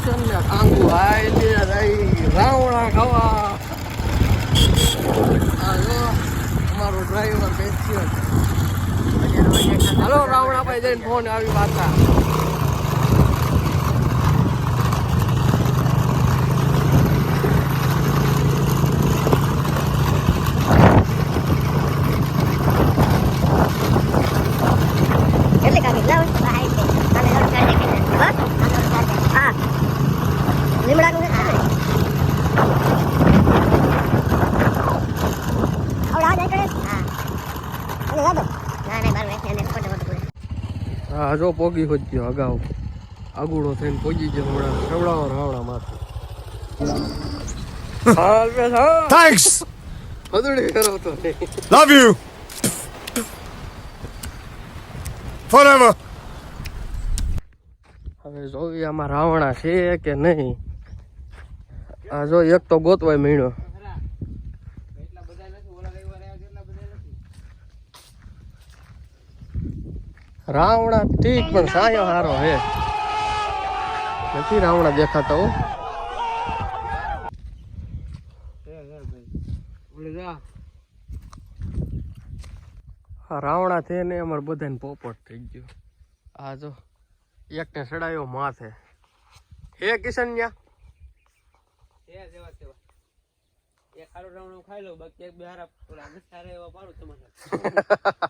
કિશન ને કાંગુ હાય લે રહી રાવણા ખાવા આ જો અમારો ડ્રાઈવર બેસ્યો હાલો રાવણા ભાઈ જઈને ફોન આવી પાછા કેટલી કાઢી લાવ હા લીમડાનું છે ને? આવડા જાય કરે? હા. અને લાવો. ના, ના, બાર વાગ્યા ને ખોટું ખોટું બોલે. હા જો પોગી હોત ગયો અગાઉ આગુડો થઈને પોગી ગયો હમણાં સવડાવો રાવડા માથે હાલ બે હા Thanks. હદુડી કરો તો Love you. Forever. હવે જોવી આમાં રાવણા છે કે નહીં આ જો એક તો ગોતવાય મીણો રાવણા ઠીક પણ સાયો હારો હે. નથી રાવણા દેખાતા હો. હા રાવણા છે ને અમારે બધાને પોપટ થઈ ગયો. આ જો એકને સડાયો માથે. હે કિશન ન્યા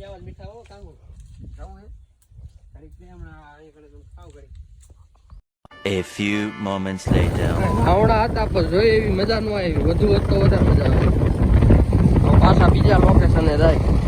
જાય કરી A few moments later. આવડા હતા પણ જોઈ એવી મજા ન આવી. વધુ વધતો વધારે મજા આવે. હવે પાછા બીજા લોકેશને જાય.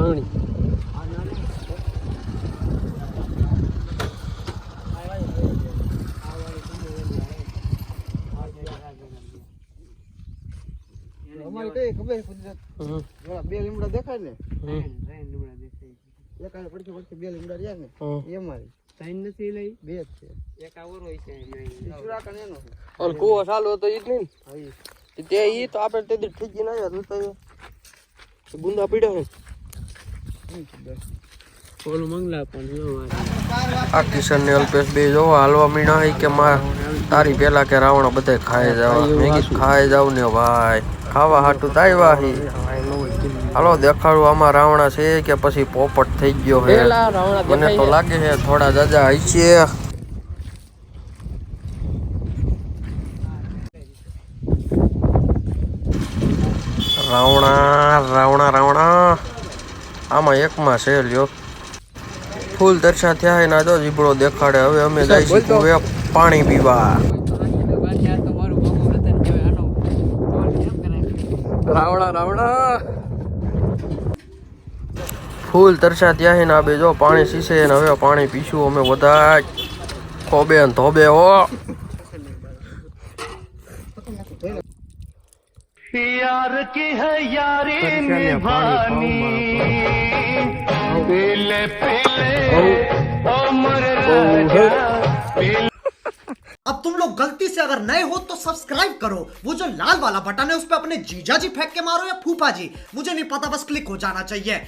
પાણી અમારે કઈ ખબર કુદરત. બે લીમડા દેખાય ને. એક પડખે પડખે બે લીમડા રહ્યા ને. એ અમારી બે જ છે. સુરાકણ એનો છે. ઓલ કૂવો ચાલુ હતો ઈ જ નહીં હા, તે ઈ તો આપણે તે ઠીકી ના આવ્યા તો બુંદા પીડ્યા? આ કિશન ને અલ્પેશ બે જોવો હાલવા મીણા કે માં તારી પેલા કે રાવણ બધે ખાઈ જાવ. મેગી ખાઈ જાવ ને ભાઈ. ખાવા હાટું તો આવ્યા હી હાલો દેખાડું આમાં રાવણા છે કે પછી પોપટ થઈ ગયો હે. મને તો લાગે છે થોડા જાજા છે. રાવણા રાવણા રાવણા. આમાં એકમાં છે લ્યો. ફૂલ દર્શા થયા એના જો જીબડો દેખાડે. હવે અમે જઈશું પાણી પીવા. રાવણા રાવણા. ફૂલ તરસા ત્યાં ને આ બે જો પાણી સીસે ને હવે પાણી પીશું. અમે બધા ખોબે ને ધોબે હો. अब तुम लोग गलती से अगर नए हो तो सब्सक्राइब करो। वो जो लाल वाला बटन है उस पर अपने जीजा जी फेंक के मारो या फूफा जी मुझे नहीं पता बस क्लिक हो जाना चाहिए।